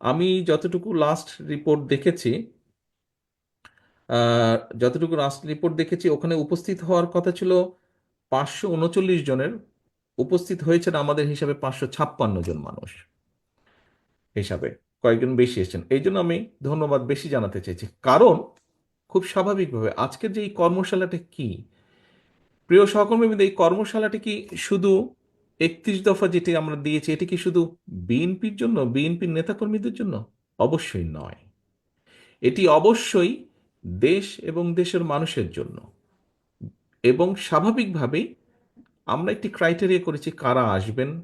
আমি যতটুকু last report দেখেছি যতটুকু লাস্ট রিপোর্ট দেখেছি, ওখানে উপস্থিত হওয়ার কথা ছিল পাঁচশো উনচল্লিশ জনের, উপস্থিত হয়েছেন আমাদের হিসাবে পাঁচশো ছাপ্পান্ন জন মানুষ হিসাবে, কয়েকজন বেশি এসেছেন। এই জন্য আমি ধন্যবাদ বেশি জানাতে চাইছি। কারণ, খুব স্বাভাবিকভাবে আজকের যে এই কর্মশালাটা কি? প্রিয় সহকর্মীবৃন্দ এই কর্মশালাটি কি শুধু একত্রিশ দফা যেটি আমরা দিয়েছি, এটি কি শুধু বিএনপির জন্য, বিএনপির নেতাকর্মীদের জন্য? অবশ্যই নয়। এটি অবশ্যই দেশ এবং দেশের মানুষের জন্য। এবং স্বাভাবিকভাবেই আমরা একটি ক্রাইটেরিয়া করেছি, কারা আসবেন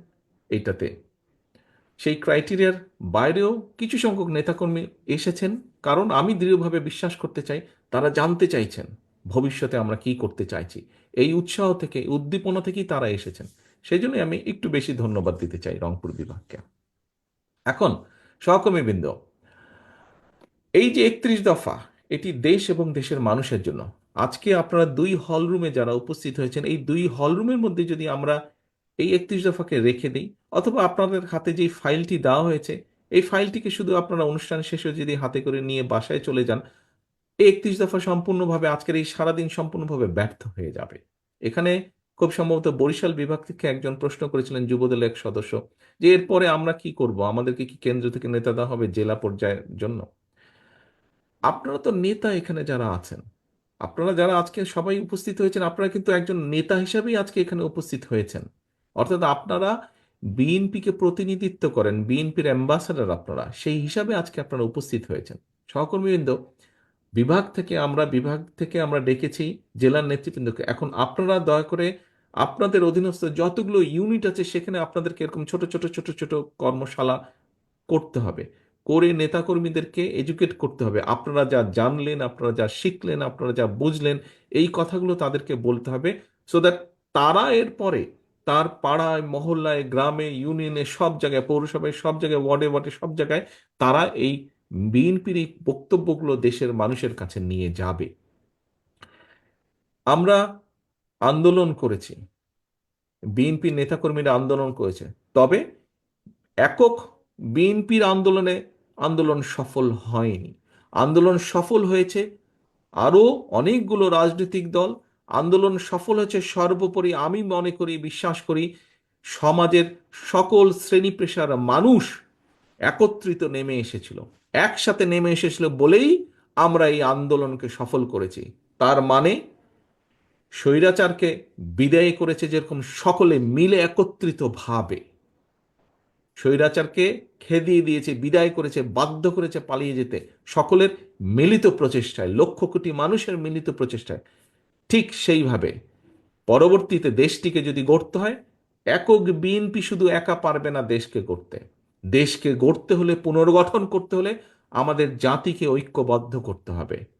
এইটাতে সেই ক্রাইটেরিয়ার বাইরেও কিছু সংখ্যক নেতাকর্মী এসেছেন, কারণ আমি দৃঢ়ভাবে বিশ্বাস করতে চাই, তারা জানতে চাইছেন ভবিষ্যতে আমরা কি করতে চাইছি। এই উৎসাহ থেকে, উদ্দীপনা থেকেই তারা এসেছেন। সেই জন্যই আমি একটু বেশি ধন্যবাদ দিতে চাই রংপুর বিভাগকে। এখন সহকর্মীবৃন্দ এই যে একত্রিশ দফা, এটি দেশ এবং দেশের মানুষের জন্য, আজকে আপনারা দুই হলরুমে যারা উপস্থিত হয়েছেন, এই দুই হলরুমের মধ্যে যদি আমরা এই একত্রিশ দফাকে রেখে দিই, অথবা আপনাদের হাতে যে ফাইলটি দেওয়া হয়েছে, এই ফাইলটিকে শুধু আপনারা অনুষ্ঠান শেষে যদি হাতে করে নিয়ে বাসায় চলে যান, এই একত্রিশ দফা সম্পূর্ণভাবে আজকের এই সারাদিন সম্পূর্ণভাবে ব্যর্থ হয়ে যাবে। এখানে খুব সম্ভবত বরিশাল বিভাগ থেকে একজন প্রশ্ন করেছিলেন যুবদলের এক সদস্য যে এরপরে আমরা কি করব? আমাদেরকে কি কেন্দ্র থেকে নেতা দেওয়া হবে জেলা পর্যায়ের জন্য? আপনারা তো নেতা এখানে যারা আছেন, আপনারা যারা আজকে সবাই উপস্থিত হয়েছেন, আপনারা কিন্তু একজন নেতা হিসাবেই আজকে এখানে উপস্থিত হয়েছেন। অর্থাৎ আপনারা বিএনপিকে প্রতিনিধিত্ব করেন, বিএনপির অ্যাম্বাসাডার আপনারা, সেই হিসাবে আজকে আপনারা উপস্থিত হয়েছেন। সহকর্মীবৃন্দ, বিভাগ থেকে আমরা, বিভাগ থেকে আমরা ডেকেছি, জেলার নেতৃবৃন্দকে। এখন আপনারা দয়া করে আপনাদের অধীনস্থ যতগুলো ইউনিট আছে, সেখানে আপনাদেরকে এরকম ছোট ছোট ছোট ছোট কর্মশালা করতে হবে। করে নেতাকর্মীদেরকে এডুকেট করতে হবে। আপনারা যা জানলেন, আপনারা যা শিখলেন, আপনারা যা বুঝলেন, এই কথাগুলো তাদেরকে বলতে হবে সো দ্যাট তারা এরপরে তার পাড়ায়, মহল্লায়, গ্রামে ইউনিয়নে সব জায়গায়, পৌরসভায়, সব জায়গায় ওয়ার্ডে ওয়ার্ডে সব জায়গায় তারা এই বিএনপির বক্তব্যগুলো দেশের মানুষের কাছে নিয়ে যাবে। আমরা আন্দোলন করেছি। বিএনপির নেতাকর্মীরা আন্দোলন করেছে। তবে একক বিএনপির আন্দোলনে আন্দোলন সফল হয়নি। আন্দোলন সফল হয়েছে আরও অনেকগুলো রাজনৈতিক দল। আন্দোলন সফল হয়েছে সর্বোপরি আমি মনে করি, বিশ্বাস করি, সমাজের সকল শ্রেণি পেশার মানুষ একত্রিত নেমে এসেছিল। একসাথে নেমে এসেছিল বলেই আমরা এই আন্দোলনকে সফল করেছি। তার মানে স্বৈরাচারকে বিদায় করেছে যেরকম সকলে মিলে একত্রিত ভাবে স্বৈরাচারকে খেদিয়ে দিয়েছে, বিদায় করেছে, বাধ্য করেছে পালিয়ে যেতে সকলের মিলিত প্রচেষ্টায়, লক্ষ কোটি মানুষের মিলিত প্রচেষ্টায়। ঠিক সেইভাবে পরবর্তীতে দেশটিকে যদি গড়তে হয়, একক বিএনপি শুধু একা পারবে না দেশকে গড়তে। দেশকে গড়তে হলে, পুনর্গঠন করতে হলে আমাদের জাতিকে ঐক্যবদ্ধ করতে হবে।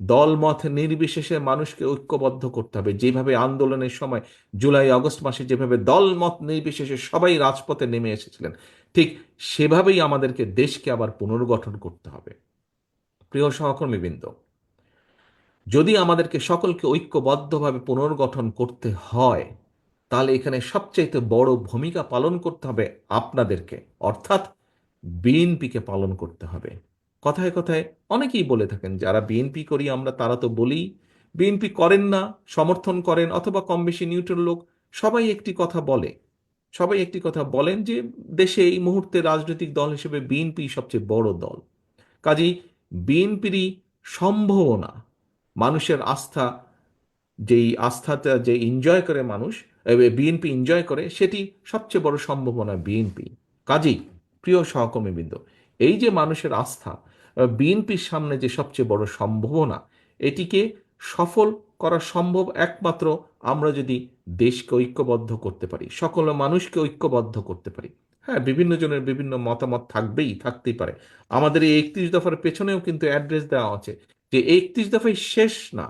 দলমত নির্বিশেষে মানুষকে ঐক্যবদ্ধ করতে হবে। যেভাবে আন্দোলনের সময় জুলাই, আগস্ট মাসে যেভাবে দলমত নির্বিশেষে সবাই রাজপথে নেমে এসেছিলেন, ঠিক সেভাবেই আমাদেরকে দেশকে আবার পুনর্গঠন করতে হবে। প্রিয় সহকর্মীবৃন্দ, যদি আমাদেরকে সকলকে ঐক্যবদ্ধভাবে পুনর্গঠন করতে হয়, তাহলে এখানে সবচাইতে বড় ভূমিকা পালন করতে হবে আপনাদেরকে, অর্থাৎ বিএনপিকে পালন করতে হবে। কথায় কথায় অনেকেই বলে থাকেন, যারা বিএনপি করি আমরা, তারা তো বলি বিএনপি করেন না, সমর্থন করেন অথবা কম বেশি নিউট্রাল লোক, সবাই একটি কথা বলে। সবাই একটি কথা বলেন যে, দেশে এই মুহূর্তে রাজনৈতিক দল হিসেবে বিএনপি সবচেয়ে বড় দল। কাজেই বিএনপিরই সম্ভাবনা মানুষের আস্থা, যেই আস্থাটা, যে এনজয় করে মানুষ বিএনপি এনজয় করে, সেটি সবচেয়ে বড় সম্ভাবনা বিএনপি কাজেই, প্রিয় সহকর্মীবৃন্দ, এই যে মানুষের আস্থা বিএনপির সামনে যে সবচেয়ে বড় সম্ভাবনা, এটিকে সফল করা সম্ভব একমাত্র আমরা যদি দেশকে ঐক্যবদ্ধ করতে পারি, সকল মানুষকে ঐক্যবদ্ধ করতে পারি। হ্যাঁ বিভিন্ন জনের বিভিন্ন মতামত থাকবেই, থাকতেই পারে। আমাদের এই একত্রিশ দফার পেছনেও কিন্তু অ্যাড্রেস দেওয়া আছে যে একত্রিশ দফাই শেষ না।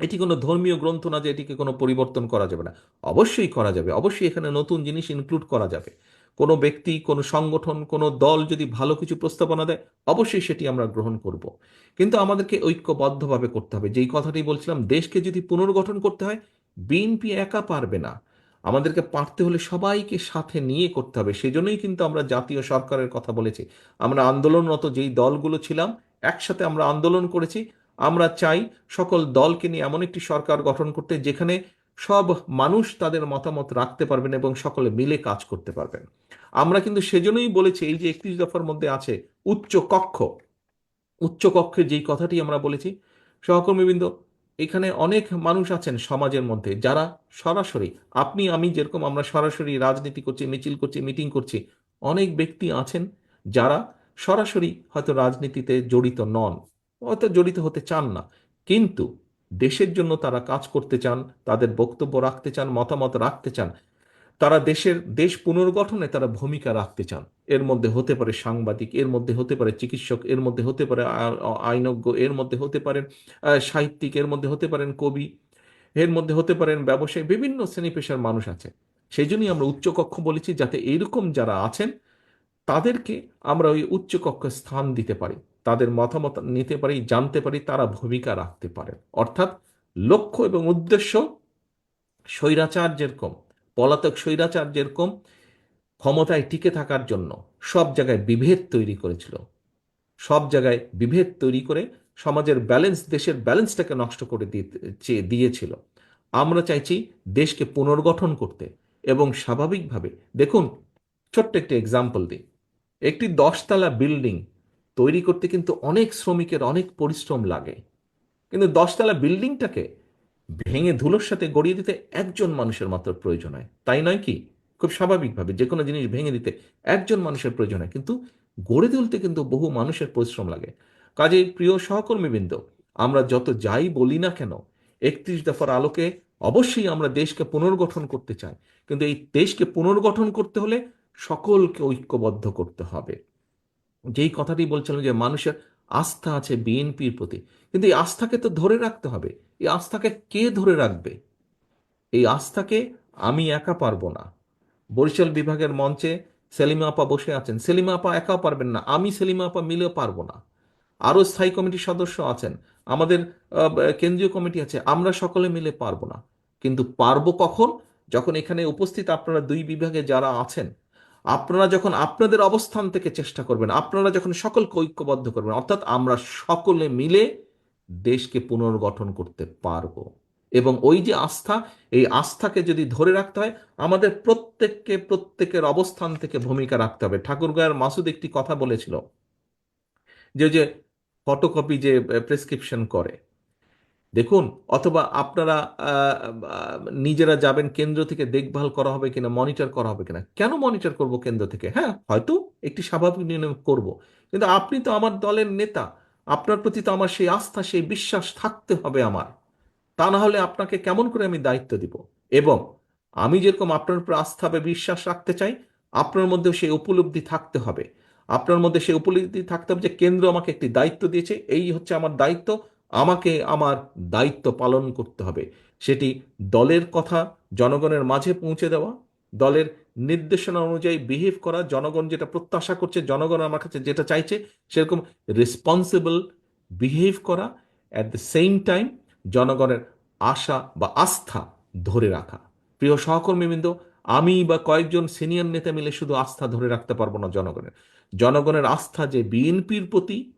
এটি কোনো ধর্মীয় গ্রন্থ না যে এটিকে কোনো পরিবর্তন করা যাবে না। অবশ্যই করা যাবে, অবশ্যই এখানে নতুন জিনিস ইনক্লুড করা যাবে। কোনো ব্যক্তি, কোনো সংগঠন, কোনো দল যদি ভালো কিছু প্রস্তাবনা দেয়, অবশ্যই সেটি আমরা গ্রহণ করব। কিন্তু আমাদেরকে ঐক্যবদ্ধভাবে করতে হবে। যেই কথাটি বলছিলাম, দেশকে যদি পুনর্গঠন করতে হয়, বিএনপি একা পারবে না। আমাদেরকে পারতে হলে সবাইকে সাথে নিয়ে করতে হবে। সেজন্যই কিন্তু আমরা জাতীয় সরকারের কথা বলেছি। আমরা আন্দোলনরত যেই দলগুলো ছিলাম, একসাথে আমরা আন্দোলন করেছি। আমরা চাই সকল দলকে নিয়ে এমন একটি সরকার গঠন করতে, যেখানে সব মানুষ তাদের মতামত রাখতে পারবেন এবং সকলে মিলে কাজ করতে পারবেন। আমরা কিন্তু সেজন্যই বলেছি, এই যে একত্রিশ দফার মধ্যে আছে উচ্চ কক্ষ। উচ্চ কক্ষের যেই কথাটি আমরা বলেছি, সহকর্মীবৃন্দ, এখানে অনেক মানুষ আছেন সমাজের মধ্যে যারা সরাসরি, আপনি, আমি যেরকম আমরা সরাসরি রাজনীতি করছি, মিছিল করছি, মিটিং করছি, অনেক ব্যক্তি আছেন যারা সরাসরি হয়তো রাজনীতিতে জড়িত নন, হয়তো জড়িত হতে চান না। কিন্তু দেশের জন্য তারা কাজ করতে চান, তাদের বক্তব্য রাখতে চান, মতামত রাখতে চান তারা দেশের দেশ পুনর্গঠনে তারা ভূমিকা রাখতে চান। এর মধ্যে হতে পারে সাংবাদিক, এর মধ্যে হতে পারে চিকিৎসক, এর মধ্যে হতে পারে আইনজ্ঞ, এর মধ্যে হতে পারেন সাহিত্যিক, এর মধ্যে হতে পারেন কবি, এর মধ্যে হতে পারেন ব্যবসায়ী, বিভিন্ন শ্রেণি পেশার মানুষ আছে। সেই জন্যই আমরা উচ্চকক্ষ বলেছি যাতে এইরকম যারা আছেন, তাদেরকে আমরা ওই উচ্চকক্ষে স্থান দিতে পারি। তাদের মতামত নিতে পারি, জানতে পারি, তারা ভূমিকা রাখতে পারেন। অর্থাৎ লক্ষ্য এবং উদ্দেশ্য স্বৈরাচার যেরকম পলাতক স্বৈরাচার যেরকম ক্ষমতায় টিকে থাকার জন্য সব জায়গায় বিভেদ তৈরি করেছিল। সব জায়গায় বিভেদ তৈরি করে সমাজের ব্যালেন্স দেশের ব্যালেন্সটাকে নষ্ট করে দিয়ে দিয়েছিল। আমরা চাইছি দেশকে পুনর্গঠন করতে এবং স্বাভাবিকভাবে, দেখুন, ছোট্ট একটি এক্সাম্পল দিই। একটি দশতলা বিল্ডিং তৈরি করতে কিন্তু অনেক শ্রমিকের অনেক পরিশ্রম লাগে। কিন্তু দশতলা বিল্ডিংটাকে ভেঙে ধুলোর সাথে গড়িয়ে দিতে একজন মানুষের মাত্র প্রয়োজন হয়। তাই নয় কি? খুব স্বাভাবিকভাবে যে কোনো জিনিস ভেঙে দিতে একজন মানুষের প্রয়োজন হয়। কিন্তু গড়ে তুলতে কিন্তু বহু মানুষের পরিশ্রম লাগে। কাজে প্রিয় সহকর্মীবৃন্দ, আমরা যত যাই বলি না কেন, একত্রিশ দফার আলোকে অবশ্যই আমরা দেশকে পুনর্গঠন করতে চাই। কিন্তু এই দেশকে পুনর্গঠন করতে হলে সকলকে ঐক্যবদ্ধ করতে হবে। যেই কথাটি বলছিলাম যে মানুষের আস্থা আছে বিএনপির প্রতি, কিন্তু এই আস্থাকে তো ধরে রাখতে হবে। এই আস্থাকে কে ধরে রাখবে? এই আস্থাকে আমি একা পারব না। বরিশাল বিভাগের মঞ্চে সেলিমা আপা বসে আছেন। সেলিমা আপা একাও পারবেন না। আমি সেলিমা আপা মিলেও পারব না। আরও স্থায়ী কমিটির সদস্য আছেন। আমাদের কেন্দ্রীয় কমিটি আছে। আমরা সকলে মিলে পারব না। কিন্তু পারব কখন? যখন এখানে উপস্থিত আপনারা দুই বিভাগে যারা আছেন, আপনারা যখন আপনাদের অবস্থান থেকে চেষ্টা করবেন, আপনারা যখন সকলকে ঐক্যবদ্ধ করবেন, অর্থাৎ আমরা সকলে মিলে দেশকে পুনর্গঠন করতে পারব। এবং ওই যে আস্থা, এই আস্থাকে যদি ধরে রাখতে হয়, আমাদের প্রত্যেককে, প্রত্যেকের অবস্থান থেকে ভূমিকা রাখতে হবে। ঠাকুরগাঁয়ের মাসুদ একটি কথা বলেছিল, যে যে ফটোকপি যে প্রেসক্রিপশন করে। দেখুন, অথবা আপনারা নিজেরা যাবেন, কেন্দ্র থেকে দেখভাল করা হবে কিনা মনিটর করা হবে কিনা। কেন মনিটর করব কেন্দ্র থেকে? হ্যাঁ হয়তো একটি স্বাভাবিক নিয়ম করব। কিন্তু আপনি তো আমার দলের নেতা। আপনার প্রতি তো আমার সেই আস্থা, সেই বিশ্বাস থাকতে হবে আমার। তা না হলে আপনাকে কেমন করে আমি দায়িত্ব দিব? এবং আমি যেরকম আপনার উপর আস্থা বা বিশ্বাস রাখতে চাই, আপনার মধ্যেও সেই উপলব্ধি থাকতে হবে। আপনার মধ্যে সেই উপলব্ধি থাকতে হবে যে কেন্দ্র আমাকে একটি দায়িত্ব দিয়েছে, এই হচ্ছে আমার দায়িত্ব, আমাকে আমার দায়িত্ব পালন করতে হবে। সেটি দলের কথা, জনগণের মাঝে পৌঁছে দেওয়া, দলের নির্দেশনা অনুযায়ী বিহেভ করা, জনগণ যেটা প্রত্যাশা করছে, জনগণ আমার কাছে যেটা চাইছে, সেরকম রেসপন্সিবল বিহেভ করা অ্যাট দ্য সেম টাইম জনগণের আশা বা আস্থা ধরে রাখা। প্রিয় সহকর্মীবৃন্দ, আমি বা কয়েকজন সিনিয়র নেতা মিলে শুধু আস্থা ধরে রাখতে পারব না জনগণের। জনগণের আস্থা যে বিএনপির প্রতি,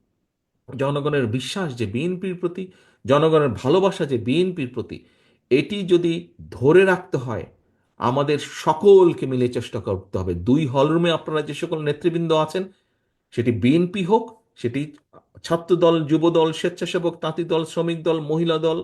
জনগণের বিশ্বাস যে বিএনপির প্রতি, জনগণের ভালোবাসা যে বিএনপির প্রতি, এটি যদি ধরে রাখতে হয় আমাদের সকলকে মিলে চেষ্টা করতে হবে। দুই হলরুমে আপনারা যে সকল নেতৃবৃন্দ আছেন, সেটি বিএনপি হোক, সেটি ছাত্র দল যুব দল স্বেচ্ছাসেবক তাঁতি দল শ্রমিক দল মহিলা দল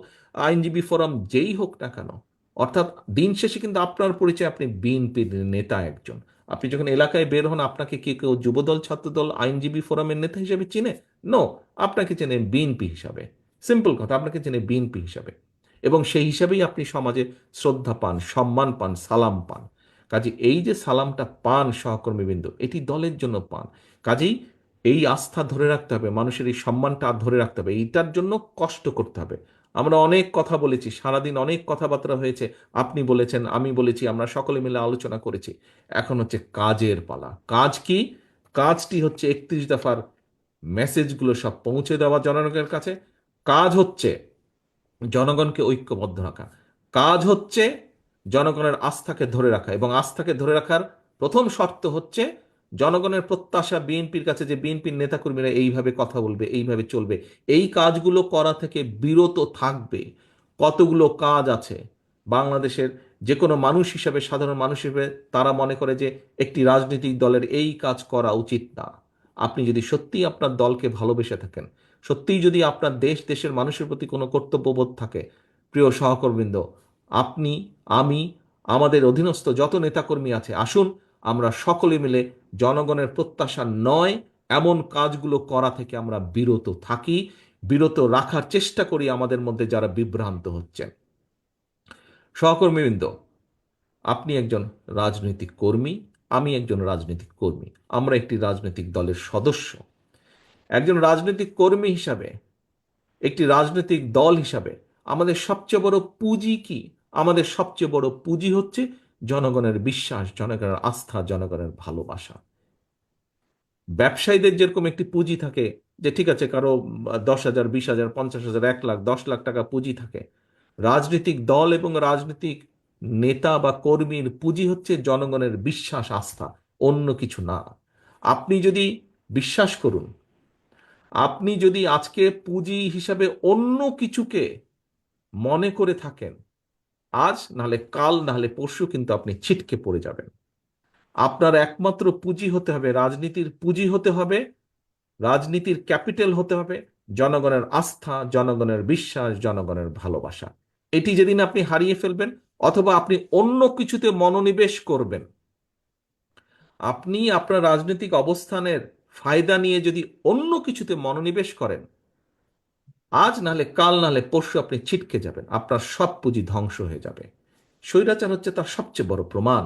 আইনজীবী ফোরাম, যেই হোক না কেন, অর্থাৎ দিন শেষে কিন্তু আপনার পরিচয়, আপনি বিএনপির নেতা একজন। আপনি যখন এলাকায় বের হন, আপনাকে কি কেউ যুবদল, ছাত্রদল, আইনজীবী ফোরামের নেতা হিসেবে চিনে? নো আপনাকে চেনে বিএনপি হিসাবে। সিম্পল কথা, আপনাকে চেনে বিএনপি হিসাবে। এবং সেই হিসাবেই আপনি সমাজে শ্রদ্ধা পান, সম্মান পান, সালাম পান। কাজে এই যে সালামটা পান সহকর্মীবৃন্দ, এটি দলের জন্য পান। কাজেই এই আস্থা ধরে রাখতে হবে, মানুষের এই সম্মানটা আর ধরে রাখতে হবে, এইটার জন্য কষ্ট করতে হবে। আমরা অনেক কথা বলেছি, সারাদিন অনেক কথাবার্তা হয়েছে, আপনি বলেছেন, আমি বলেছি, আমরা সকলে মিলে আলোচনা করেছি। এখন হচ্ছে কাজের পালা। কাজ কি? কাজটি হচ্ছে একত্রিশ দফার মেসেজগুলো সব পৌঁছে দেওয়া জনগণের কাছে। কাজ হচ্ছে জনগণকে ঐক্যবদ্ধ রাখা। কাজ হচ্ছে জনগণের আস্থাকে ধরে রাখা এবং আস্থাকে ধরে রাখার প্রথম শর্ত হচ্ছে জনগণের প্রত্যাশা বিএনপির কাছে যে বিএনপির নেতাকর্মীরা এইভাবে কথা বলবে, এইভাবে চলবে। এই কাজগুলো করা থেকে বিরত থাকবে। কতগুলো কাজ আছে? বাংলাদেশের যে কোনো মানুষ হিসাবে, সাধারণ মানুষ হিসেবে তারা মনে করে যে একটি রাজনৈতিক দলের এই কাজ করা উচিত না। আপনি যদি সত্যিই আপনার দলকে ভালোবেসে থাকেন সত্যিই যদি আপনার দেশ দেশের মানুষের প্রতি কোনো কর্তব্যবোধ থাকে, প্রিয় সহকর্মীবৃন্দ, আপনি, আমি, আমাদের অধীনস্থ যত নেতাকর্মী আছে, আসুন, আমরা সকলে মিলে জনগণের প্রত্যাশা নয়, এমন কাজগুলো করা থেকে আমরা বিরত থাকি, বিরত রাখার চেষ্টা করি আমাদের মধ্যে যারা বিভ্রান্ত হচ্ছেন। সহকর্মীবৃন্দ, আপনি একজন রাজনৈতিক কর্মী, আমি একজন রাজনৈতিক কর্মী। আমরা একটি রাজনৈতিক দলের সদস্য। একজন রাজনৈতিক কর্মী হিসাবে, একটি রাজনৈতিক দল হিসাবে, আমাদের সবচেয়ে বড় পুঁজি কি? আমাদের সবচেয়ে বড় পুঁজি হচ্ছে জনগণের বিশ্বাস, জনগণের আস্থা, জনগণের ভালোবাসা। ব্যবসায়ীদের যেরকম একটি পুঁজি থাকে, যে ঠিক আছে, কারও দশ হাজার, বিশ হাজার, পঞ্চাশ হাজার, এক লাখ, দশ লাখ টাকা পুঁজি থাকে। রাজনৈতিক দল এবং রাজনৈতিক নেতা বা কর্মীর পুঁজি হচ্ছে জনগণের বিশ্বাস, আস্থা, অন্য কিছু না। আপনি যদি বিশ্বাস করুন আপনি যদি আজকে পুঁজি হিসাবে অন্য কিছুকে মনে করে থাকেন, আজ নাহলে কাল, নাহলে পরশু কিন্তু আপনি ছিটকে পড়ে যাবেন। আপনার একমাত্র পুঁজি হতে হবে, রাজনীতির পুঁজি হতে হবে, রাজনীতির ক্যাপিটাল হতে হবে, জনগণের আস্থা, জনগণের বিশ্বাস, জনগণের ভালোবাসা। এটি যেদিন আপনি হারিয়ে ফেলবেন অথবা আপনি অন্য কিছুতে মনোনিবেশ করবেন, আপনি আপনার রাজনৈতিক অবস্থানের ফায়দা নিয়ে যদি অন্য কিছুতে মনোনিবেশ করেন, আজ নাহলে কাল নাহলে পরশু আপনি ছিটকে যাবেন, আপনার সব পুঁজি ধ্বংস হয়ে যাবে। স্বৈরাচার হচ্ছে তার সবচেয়ে বড় প্রমাণ।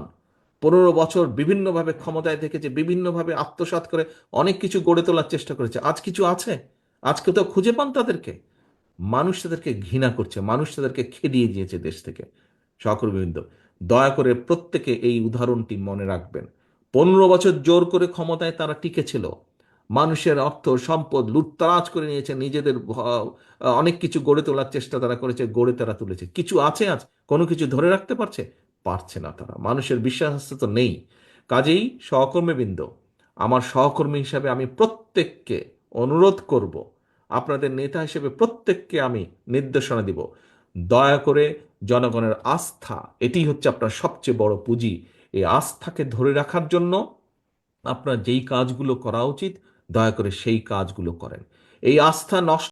পনেরো বছর বিভিন্নভাবে ক্ষমতায় থেকেছে বিভিন্নভাবে আত্মসাৎ করে অনেক কিছু গড়ে তোলার চেষ্টা করেছে। আজ কিছু আছে? আজকে তো খুঁজে পান তাদেরকে। মানুষ তাদেরকে ঘৃণা করছে, মানুষ তাদেরকে খেদিয়ে দিয়েছে দেশ থেকে। সহকর্মীবৃন্দ দয়া করে প্রত্যেকে এই উদাহরণটি মনে রাখবেন। পনেরো বছর জোর করে ক্ষমতায় তারা টিকেছিল। মানুষের অর্থ, সম্পদ লুটতারাজ করে নিয়েছে। নিজেদের অনেক কিছু গড়ে তোলার চেষ্টা তারা করেছে, গড়ে তারা তুলেছে। কিছু আছে আজ, কোনো কিছু ধরে রাখতে পারছে? পারছে না তারা। মানুষের বিশ্বাস তো নেই। কাজেই সহকর্মীবৃন্দ আমার সহকর্মী হিসাবে আমি প্রত্যেককে অনুরোধ করব, আপনাদের নেতা হিসেবে প্রত্যেককে আমি নির্দেশনা দিব। দয়া করে জনগণের আস্থা, এটি হচ্ছে আপনার সবচেয়ে বড় পুঁজি। এই আস্থাকে ধরে রাখার জন্য আপনার যেই কাজগুলো করা উচিত, দয়া করে সেই কাজগুলো করেন। এই আস্থা নষ্ট